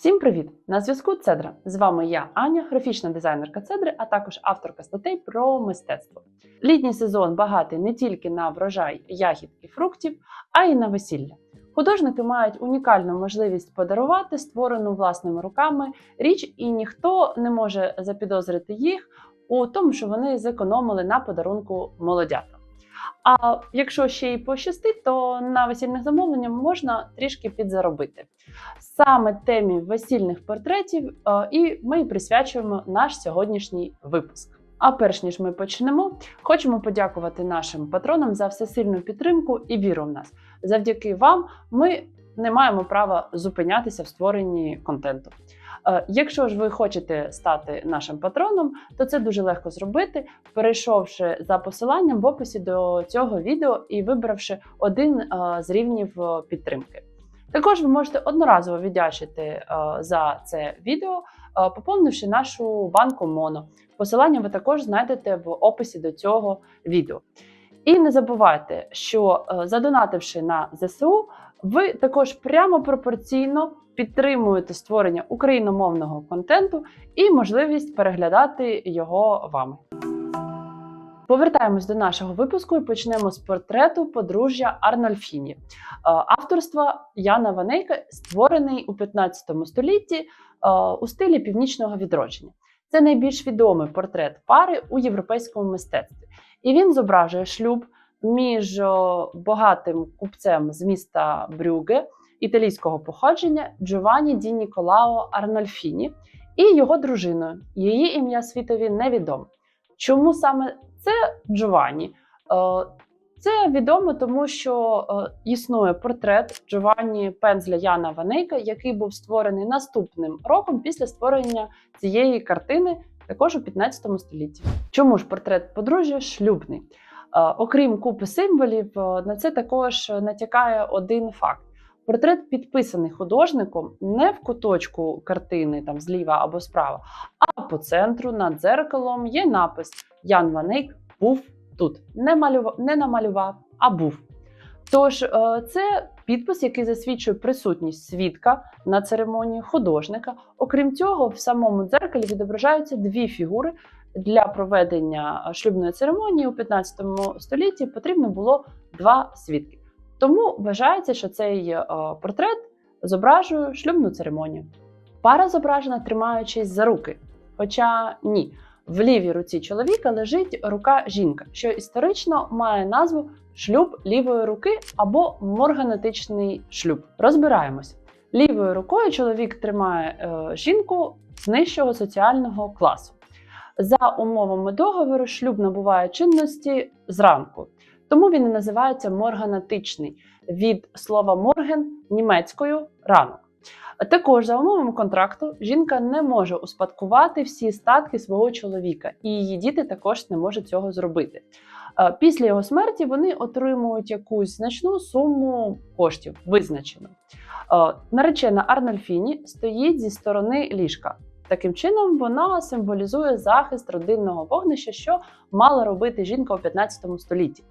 Всім привіт! На зв'язку Цедра. З вами я, Аня, графічна дизайнерка Цедри, а також авторка статей про мистецтво. Літній сезон багатий не тільки на врожай ягід і фруктів, а й на весілля. Художники мають унікальну можливість подарувати створену власними руками річ, і ніхто не може запідозрити їх у тому, що вони зекономили на подарунку молодятам. А якщо ще й пощастить, то на весільних замовленнях можна трішки підзаробити. Саме темі весільних портретів е, і ми присвячуємо наш сьогоднішній випуск. А перш ніж ми почнемо, хочемо подякувати нашим патронам за всесильну підтримку і віру в нас. Завдяки вам ми не маємо права зупинятися в створенні контенту. Е, Якщо ж ви хочете стати нашим патроном, то це дуже легко зробити, перейшовши за посиланням в описі до цього відео і вибравши один е, з рівнів е, підтримки. Також ви можете одноразово віддячити за це відео, поповнивши нашу банку Моно. Посилання ви також знайдете в описі до цього відео. І не забувайте, що задонативши на ЗСУ, ви також прямо пропорційно підтримуєте створення україномовного контенту і можливість переглядати його вами. Повертаємось до нашого випуску і почнемо з портрету подружжя Арнольфіні. Е, Авторства Яна Ванейка створений у 15 столітті е, у стилі північного відродження. Це найбільш відомий портрет пари у європейському мистецтві, і він зображує шлюб між о, багатим купцем з міста Брюге італійського походження Джованні Ді Ніколао Арнольфіні і його дружиною. Її ім'я світові невідоме. Чому саме це Джованні? Е, Це відомо, тому що е, існує портрет Джованні Пензля Яна Ванейка, який був створений наступним роком після створення цієї картини, також у 15 столітті. Чому ж портрет подружжя шлюбний? Е, Окрім купи символів, на це також натякає один факт. Портрет підписаний художником не в куточку картини, там зліва або справа, а по центру над дзеркалом є напис Ян Ванейк був тут. Не, малював, не намалював, а був. Тож е, це підпис, який засвідчує присутність свідка на церемонії художника. Окрім цього, в самому дзеркалі відображаються дві фігури. Для проведення шлюбної церемонії у 15 столітті потрібно було два свідки. Тому вважається, що цей е, портрет зображує шлюбну церемонію. Пара зображена, тримаючись за руки. Хоча ні, в лівій руці чоловіка лежить рука жінка, що історично має назву шлюб лівої руки або морганетичний шлюб. Розбираємось. Лівою рукою чоловік тримає е, жінку з нижчого соціального класу. За умовами договору, шлюб набуває чинності зранку, тому він і називається морганатичний від слова морген німецькою ранок. Також за умовами контракту жінка не може успадкувати всі статки свого чоловіка, і її діти також не можуть цього зробити. Е, Після його смерті вони отримують якусь значну суму коштів, визначену. Е, Наречена Арнольфіні стоїть зі сторони ліжка. Таким чином, вона символізує захист родинного вогнища, що мала робити жінка у 15 столітті.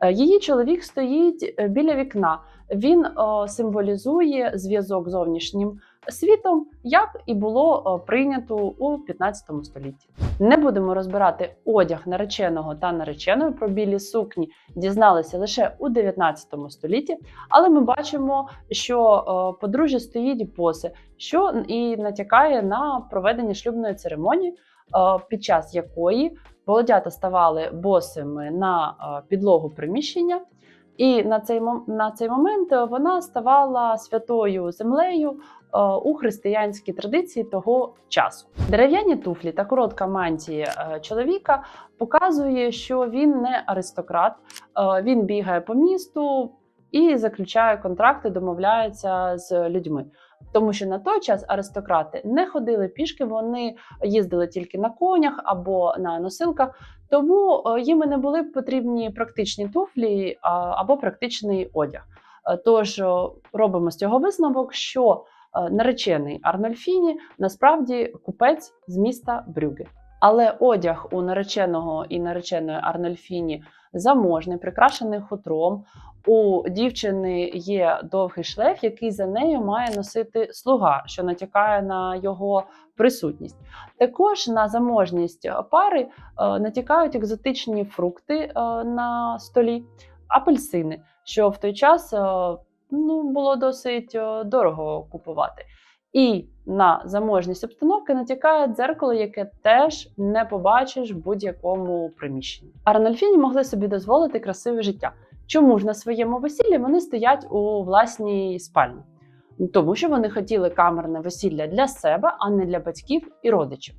Е, Її чоловік стоїть е, біля вікна. Він символізує зв'язок з зовнішнім світом, як і було прийнято у 15 столітті. Не будемо розбирати одяг нареченого та нареченої про білі сукні, дізналися лише у 19 столітті, але ми бачимо, що подружжя стоїть босе, що і натякає на проведення шлюбної церемонії, під час якої молодята ставали босими на підлогу приміщення. І на цей на цей момент е, вона ставала святою землею е, у християнській традиції того часу. Дерев'яні туфлі та коротка мантія е, чоловіка показує, що він не аристократ, він бігає по місту і заключає контракти, домовляється з людьми. Тому що на той час аристократи не ходили пішки, вони їздили тільки на конях або на носилках. Тому е, їм не були потрібні практичні туфлі або практичний одяг. Е, Тож е, робимо з цього висновок, що наречений Арнольфіні насправді купець з міста Брюге. Але одяг у нареченого і нареченої Арнольфіні заможний, прикрашений хутром. У дівчини є довгий шлейф, який за нею має носити слуга, що натякає на його присутність. Також на заможність пари е, натякають екзотичні фрукти е, на столі, апельсини, що в той час е, ну, було досить дорого купувати. І на заможність обстановки натякає дзеркало, яке теж не побачиш в будь-якому приміщенні. Арнольфіні могли собі дозволити красиве життя. Чому ж на своєму весіллі вони стоять у власній спальні? Тому що вони хотіли камерне весілля для себе, а не для батьків і родичів.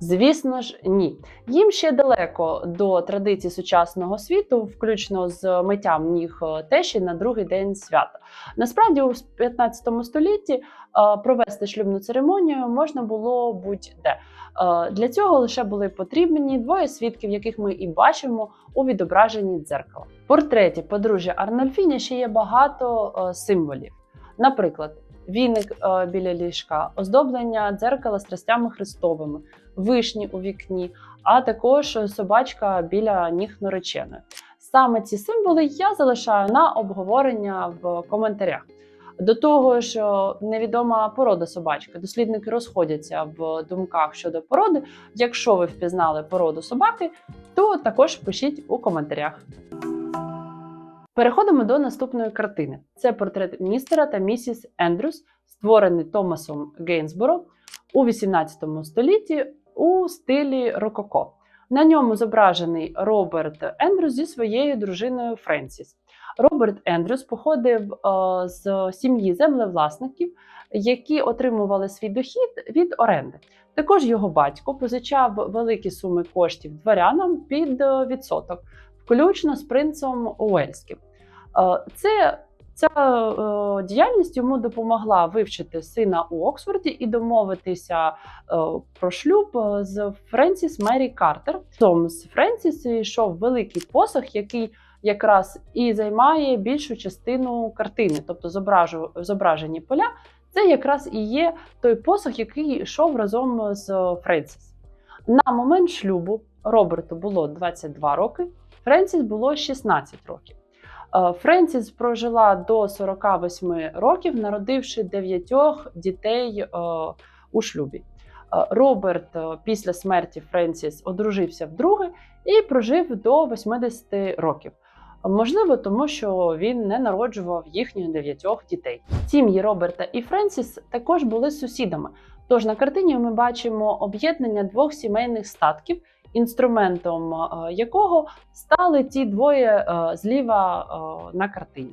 Звісно ж, ні. Їм ще далеко до традицій сучасного світу, включно з миттям ніг е, тещі на другий день свята. Насправді, у 15 столітті е, провести шлюбну церемонію можна було будь-де. Е, Для цього лише були потрібні двоє свідків, яких ми і бачимо у відображенні дзеркала. Портреті подружжя Арнольфіні ще є багато символів. Наприклад, віник е, біля ліжка, оздоблення дзеркала страстями Христовими, вишні у вікні, а також собачка біля ніг нареченої. Саме ці символи я залишаю на обговорення в коментарях. До того ж, е, невідома порода собачки. Дослідники розходяться в думках щодо породи. Якщо ви впізнали породу собаки, то також пишіть у коментарях. Переходимо до наступної картини. Це портрет містера та місіс Ендрюс, створений Томасом Гейнсборо у 18 столітті у стилі рококо. На ньому зображений Роберт Ендрюс зі своєю дружиною Френсіс. Роберт Ендрюс походив е, з сім'ї землевласників, які отримували свій дохід від оренди. Також його батько позичав великі суми коштів дворянам під е, відсоток, включно з принцем Уельським. Е, Це Ця е, діяльність йому допомогла вивчити сина у Оксфорді і домовитися е, про шлюб з Френсіс Мері Картер. Разом з Френсіс йшов великий посох, який якраз і займає більшу частину картини, тобто зображені поля. Це якраз і є той посох, який йшов разом з Френсіс. На момент шлюбу Роберту було 22 роки, Френсіс було 16 років. Е, Френсіс прожила до 48 років, народивши дев'ятьох дітей е, у шлюбі. Е, Роберт після смерті Френсіс одружився вдруге і прожив до 80 років. Можливо, тому що він не народжував їхніх дев'ятьох дітей. Сім'ї Роберта і Френсіс також були сусідами. Тож на картині ми бачимо об'єднання двох сімейних статків, інструментом е, якого стали ті двоє е, зліва е, на картині.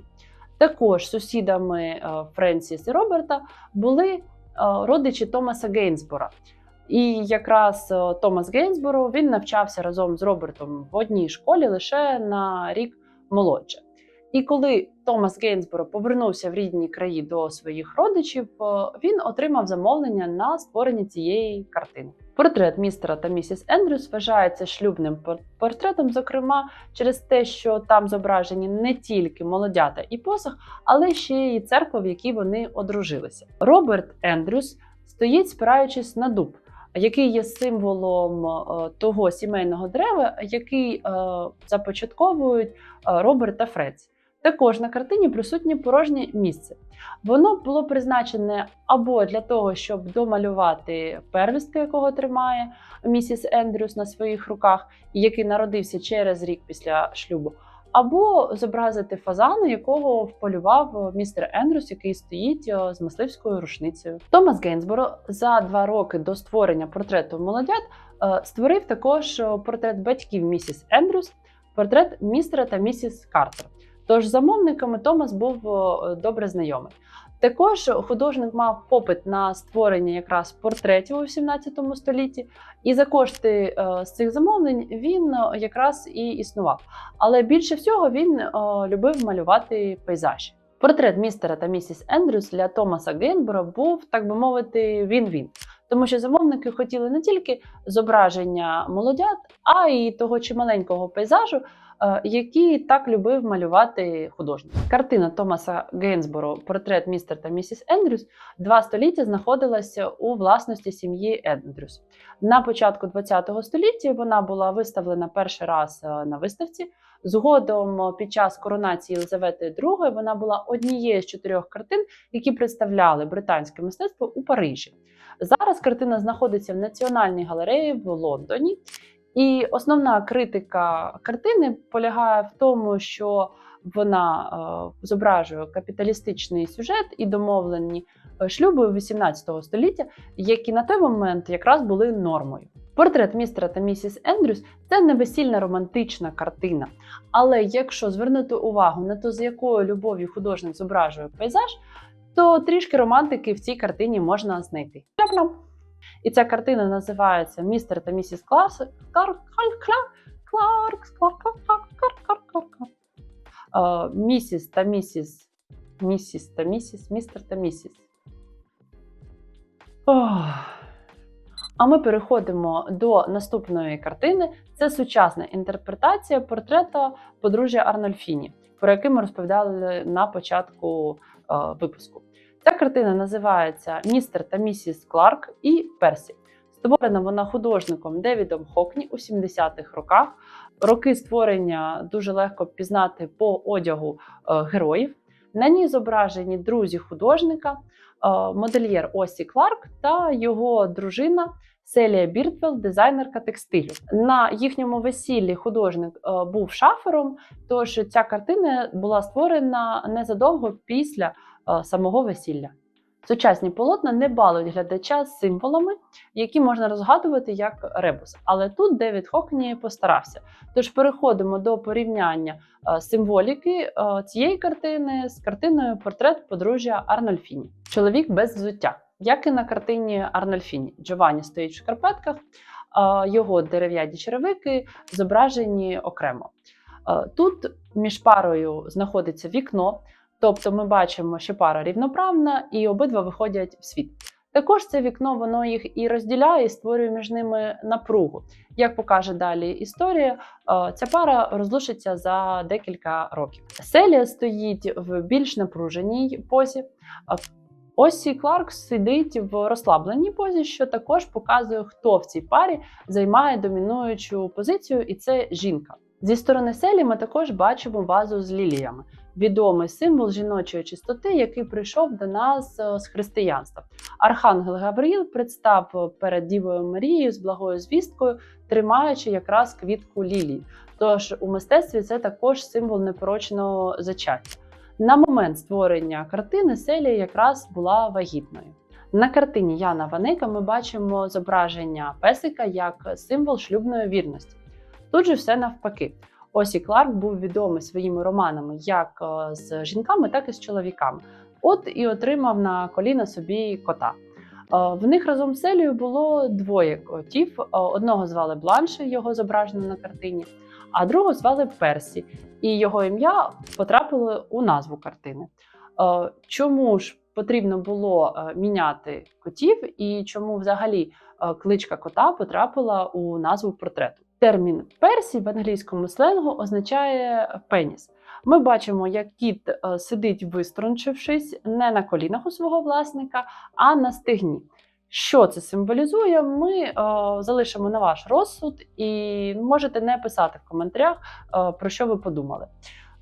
Також сусідами Френсіс і Роберта були родичі Томаса Гейнсбора. І якраз Томас Гейнсборо він навчався разом з Робертом в одній школі лише на рік молодше. І коли Томас Гейнсборо повернувся в рідні краї до своїх родичів, е, він отримав замовлення на створення цієї картини. Портрет містера та місіс Ендрюс вважається шлюбним пор- портретом, зокрема через те, що там зображені не тільки молодята і посох, але ще й церква, в якій вони одружилися. Роберт Ендрюс стоїть, спираючись на дуб, який є символом е, того сімейного дерева, який е, започатковують Роберт та Фредс. Також на картині присутнє порожнє місце. Воно було призначене або для того, щоб домалювати первістка, якого тримає місіс Ендрюс на своїх руках, який народився через рік після шлюбу, або зобразити фазана, якого вполював містер Ендрюс, який стоїть е, з мисливською рушницею. Томас Гейнсборо за два роки до створення портрету молодят е, створив також е, портрет батьків місіс Ендрюс, портрет містера та місіс Картер. Тож замовниками Томас був добре знайомий. Також художник мав попит на створення якраз портретів у 17 столітті, і за кошти е, з цих замовлень він якраз і існував. Але більше всього він любив малювати пейзажі. Портрет містера та місіс Ендрюс для Томаса Гейнбора був, так би мовити, він-він. Тому що замовники хотіли не тільки зображення молодят, а й того чималенького пейзажу, е, який так любив малювати художник. Картина Томаса Гейнсборо Портрет містер та місіс Ендрюс два століття знаходилася у власності сім'ї Ендрюс. На початку ХХ століття вона була виставлена перший раз е, на виставці. Згодом, під час коронації Єлизавети II, вона була однією з чотирьох картин, які представляли британське мистецтво у Парижі. Зараз картина знаходиться в Національній галереї в Лондоні. І основна критика картини полягає в тому, що вона е, зображує капіталістичний сюжет і домовлені е, шлюби 18 століття, які на той момент якраз були нормою. Портрет містера та місіс Ендрюс це не весільна романтична картина. Але якщо звернути увагу на те, з якою любов'ю художник зображує пейзаж, то трішки романтики в цій картині можна знайти. І ця картина називається Містер та місіс Клас Кларк Кларк е, Місіс та місіс. Місіс та місіс, містер та місіс. А ми переходимо до наступної картини. Це сучасна інтерпретація портрета подружжя Арнольфіні, про який ми розповідали на початку е, випуску. Ця картина називається Містер та місіс Кларк і Персі. Створена вона художником Девідом Хокні у 70-х роках. Роки створення дуже легко пізнати по одягу е, героїв. На ній зображені друзі художника, е, модельєр Осі Кларк та його дружина Селія Біртвелл, дизайнерка текстилю. На їхньому весіллі художник е, був шафером, тож ця картина була створена незадовго після самого весілля. Сучасні полотна не балують глядача з символами, які можна розгадувати як ребус. Але тут Девід Хокні постарався. Тож переходимо до порівняння е, символіки е, цієї картини з картиною Портрет подружжя Арнольфіні. Чоловік без взуття, як і на картині Арнольфіні. Джованні стоїть в шкарпетках, е, його дерев'яні черевики зображені окремо. Е, Тут між парою знаходиться вікно. Тобто ми бачимо, що пара рівноправна і обидва виходять в світ. Також це вікно воно їх і розділяє, і створює між ними напругу. Як покаже далі історія, е, ця пара розлучиться за декілька років. Селія стоїть в більш напруженій позі. Е, Осі Кларк сидить в розслабленій позі, що також показує, хто в цій парі займає домінуючу позицію, і це жінка. Зі сторони селі ми також бачимо вазу з ліліями відомий символ жіночої чистоти, який прийшов до нас е, з християнства. Архангел Гавриїл представ перед Дівою Марією з благою звісткою, тримаючи якраз квітку лілії. Тож у мистецтві це також символ непорочного зачаття. На момент створення картини Селія якраз була вагітною. На картині Яна Ваника ми бачимо зображення песика як символ шлюбної вірності. Тут же все навпаки. Осі Кларк був відомий своїми романами як е, з жінками, так і з чоловіками. От і отримав на коліна собі кота. Е, в них разом з Селією було двоє котів. Е, одного звали Бланше, його зображено на картині, а другого звали Персі, і його ім'я потрапило у назву картини. Чому ж потрібно було міняти котів, і чому взагалі кличка кота потрапила у назву портрету? Термін персі в англійському сленгу означає пеніс. Ми бачимо, як кіт е, сидить, виструнчившись не на колінах у свого власника, а на стегні. Що це символізує, ми е, залишимо на ваш розсуд, і можете не писати в коментарях, е, про що ви подумали.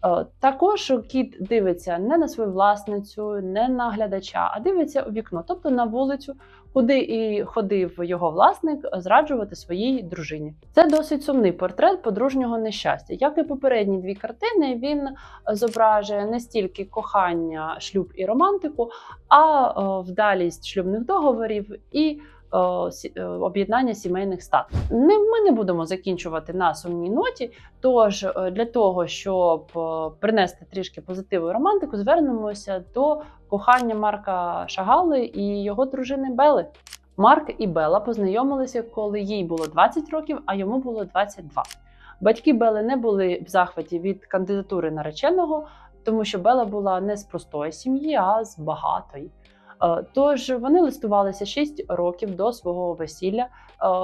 Е, також кіт дивиться не на свою власницю, не на глядача, а дивиться у вікно, тобто на вулицю, куди і ходив його власник зраджувати своїй дружині. Це досить сумний портрет подружнього нещастя. Як і попередні дві картини, він зображує не стільки кохання, шлюб і романтику, а вдалість шлюбних договорів і об'єднання сімейних статків. Не ми не будемо закінчувати на сумній ноті. Тож е, для того, щоб е, принести трішки позитиву і романтику, звернемося до кохання Марка Шагали і його дружини Бели. Марк і Бела познайомилися, коли їй було 20 років, а йому було 22. Батьки Бели не були в захваті від кандидатури нареченого, тому що Бела була не з простої сім'ї, а з багатої. Е, тож вони листувалися 6 років до свого весілля,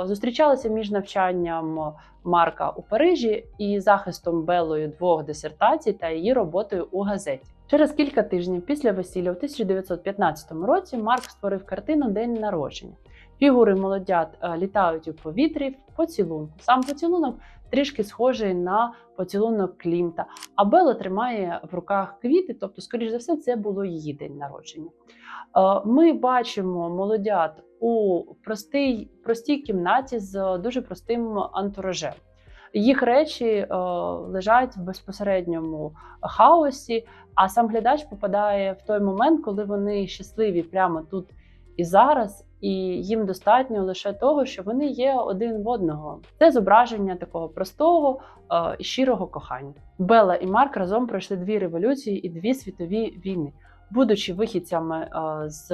е, зустрічалися між навчанням Марка у Парижі і захистом Белою двох дисертацій та її роботою у газеті. Через кілька тижнів після весілля у 1915 році Марк створив картину День народження. Фігури молодят е, літають у повітрі в поцілунку. Сам поцілунок трішки схожий на поцілунок Клімта. А Белла тримає в руках квіти, тобто, скоріш за все, це було її день народження. Е, Ми бачимо молодят у простій, простій кімнаті з дуже простим антуражем. Їх речі е, лежать в безпосередньому хаосі, а сам глядач попадає в той момент, коли вони щасливі прямо тут і зараз, і їм достатньо лише того, що вони є один в одного. Це зображення такого простого е, і щирого кохання. Белла і Марк разом пройшли дві революції і дві світові війни. Будучи вихідцями е, з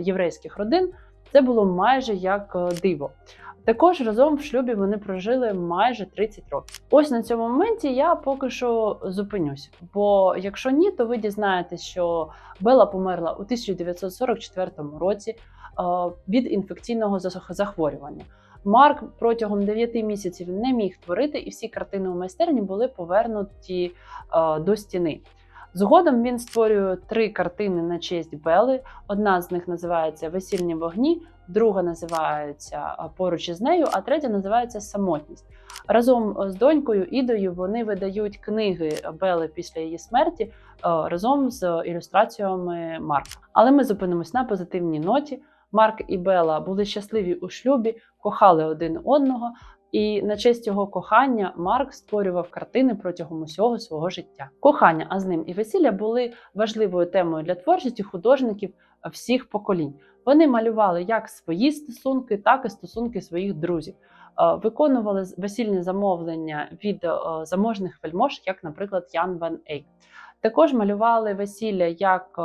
єврейських родин, це було майже як е, диво. Також разом в шлюбі вони прожили майже 30 років. Ось на цьому моменті я поки що зупинюся. Бо якщо ні, то ви дізнаєтесь, що Бела померла у 1944 році е, від інфекційного захворювання. Марк протягом 9 місяців не міг творити, і всі картини у майстерні були повернуті е, до стіни. Згодом він створює три картини на честь Бели. Одна з них називається Весільні вогні, друга називається Поруч із нею, а третя називається Самотність. Разом е, з донькою Ідою вони видають книги Бели після її смерті е, разом з ілюстраціями Марка. Але ми зупинимось на позитивній ноті. Марк і Бела були щасливі у шлюбі, кохали один одного. І на честь його кохання Марк створював картини протягом усього свого життя. Кохання, а з ним і весілля були важливою темою для творчості художників всіх поколінь. Вони малювали як свої стосунки, так і стосунки своїх друзів. Е, Виконували весільні замовлення від е, заможних вельмож, як, наприклад, Ян Ван Ейк. Також малювали весілля як е,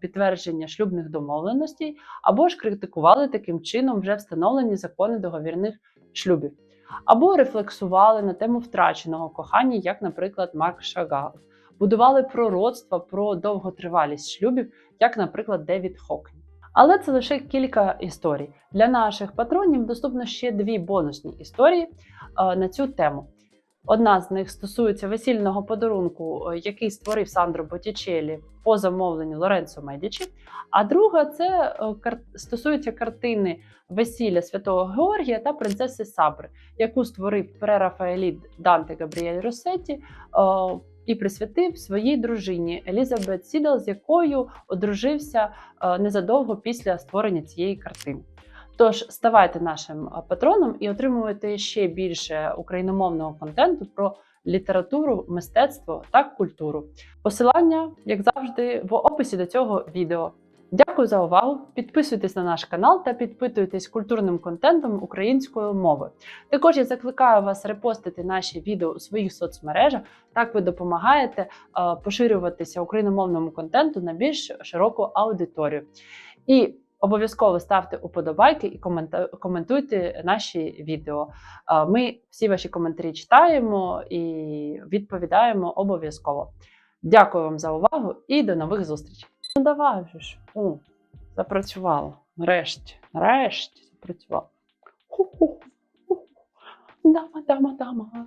підтвердження шлюбних домовленостей, або ж критикували таким чином вже встановлені закони договірних шлюбів, або рефлексували на тему втраченого кохання, як, наприклад, Марк Шагал. Будували пророцтва про довготривалість шлюбів, як, наприклад, Девід Хокні. Але це лише кілька історій. Для наших патронів доступно ще дві бонусні історії е, на цю тему. Одна з них стосується весільного подарунку, е, який створив Сандро Боттічеллі по замовленню Лоренцо Медічі. А друга це е, стосується картини Весілля святого Георгія та принцеси Сабри, яку створив прерафаеліт Данте Габріель Росетті е, і присвятив своїй дружині Елізабет Сідал, з якою одружився незадовго після створення цієї картини. Тож ставайте нашим патроном і отримуйте ще більше україномовного контенту про літературу, мистецтво та культуру. Посилання, як завжди, в описі до цього відео. Дякую за увагу! Підписуйтесь на наш канал та підпитуйтесь культурним контентом українською мовою. Також я закликаю вас репостити наші відео у своїх соцмережах. Так ви допомагаєте поширюватися україномовному контенту на більш широку аудиторію. І обов'язково ставте уподобайки і коментуйте наші відео. Ми всі ваші коментарі читаємо і відповідаємо обов'язково. Дякую вам за увагу і до нових зустрічей. Ну давай вже ж. О, запрацювало. Нарешті. Нарешті запрацювало. Ху-ху. Дама, дама, дама.